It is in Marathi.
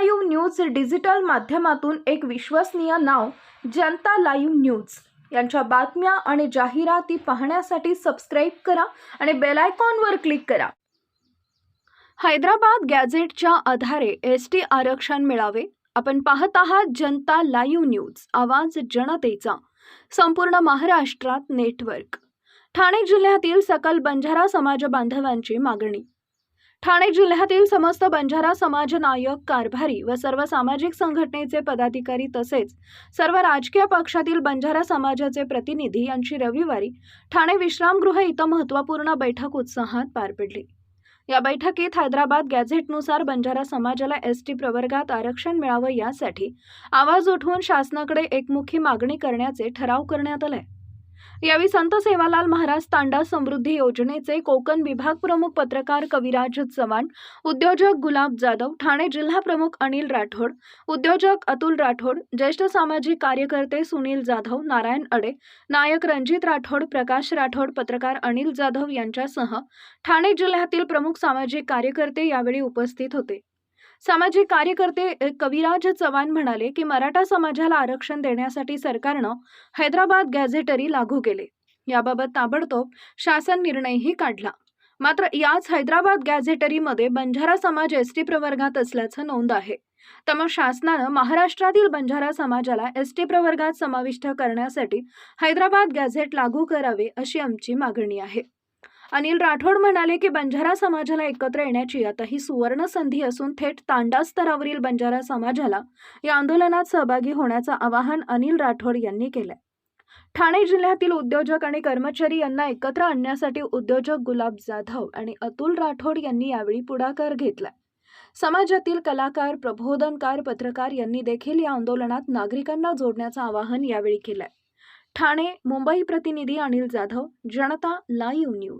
लाईव्ह न्यूज डिजिटल माध्यमातून एक विश्वसनीय नाव जनता लाईव्ह न्यूज. यांच्या बातम्या आणि जाहिराती पाहण्यासाठी सबस्क्राईब करा आणि बेलायकॉनवर क्लिक करा. हैदराबाद गॅझेटच्या आधारे एस टी आरक्षण मिळावे. आपण पाहत आहात जनता लाईव्ह न्यूज आवाज जनतेचा. संपूर्ण महाराष्ट्रात नेटवर्क ठाणे जिल्ह्यातील सकल बंजारा समाज बांधवांची मागणी. ठाणे जिल्ह्यातील समस्त बंजारा समाज नायक कारभारी व सर्व सामाजिक संघटनेचे पदाधिकारी तसेच सर्व राजकीय पक्षातील बंजारा समाजाचे प्रतिनिधी यांची रविवारी ठाणे विश्रामगृह इथं महत्त्वपूर्ण बैठक उत्साहात पार पडली. या बैठकीत हैदराबाद गॅझेटनुसार बंजारा समाजाला एस टी प्रवर्गात आरक्षण मिळावं यासाठी आवाज उठवून शासनाकडे एकमुखी मागणी करण्याचे ठराव करण्यात आलाय. यावेळी संत सेवालाल महाराज तांडा समृद्धी योजनेचे कोकण विभाग प्रमुख पत्रकार कविराज चव्हाण उद्योजक गुलाब जाधव ठाणे जिल्हा प्रमुख अनिल राठोड उद्योजक अतुल राठोड ज्येष्ठ सामाजिक कार्यकर्ते सुनील जाधव नारायण अडे नायक रणजित राठोड प्रकाश राठोड पत्रकार अनिल जाधव यांच्यासह ठाणे जिल्ह्यातील प्रमुख सामाजिक कार्यकर्ते यावेळी उपस्थित होते. सामाजिक कार्यकर्ते कविराज चव्हाण म्हणाले की मराठा समाजाला आरक्षण देण्यासाठी सरकारनं हैदराबाद गॅझेटरी लागू केले. याबाबत ताबडतोब शासन निर्णयही काढला. मात्र याच हैदराबाद गॅझेटरीमध्ये बंजारा समाज एस टी प्रवर्गात असल्याचं नोंद आहे. त्यामुळे शासनानं महाराष्ट्रातील बंजारा समाजाला एस टी प्रवर्गात समाविष्ट करण्यासाठी हैदराबाद गॅझेट लागू करावे अशी आमची मागणी आहे. अनिल राठोड म्हणाले की बंजारा समाजाला एकत्र येण्याची आता ही सुवर्ण संधी असून थेट तांडा स्तरावरील बंजारा समाजाला या आंदोलनात सहभागी होण्याचं आवाहन अनिल राठोड यांनी केलंय. ठाणे जिल्ह्यातील उद्योजक आणि कर्मचारी यांना एकत्र आणण्यासाठी उद्योजक गुलाब जाधव आणि अतुल राठोड यांनी यावेळी पुढाकार घेतला समाजातील कलाकार प्रबोधनकार पत्रकार यांनी देखील या आंदोलनात नागरिकांना जोडण्याचं आवाहन यावेळी केलंय. ठाणे मुंबई प्रतिनिधी अनिल जाधव जनता लाईव्ह न्यूज.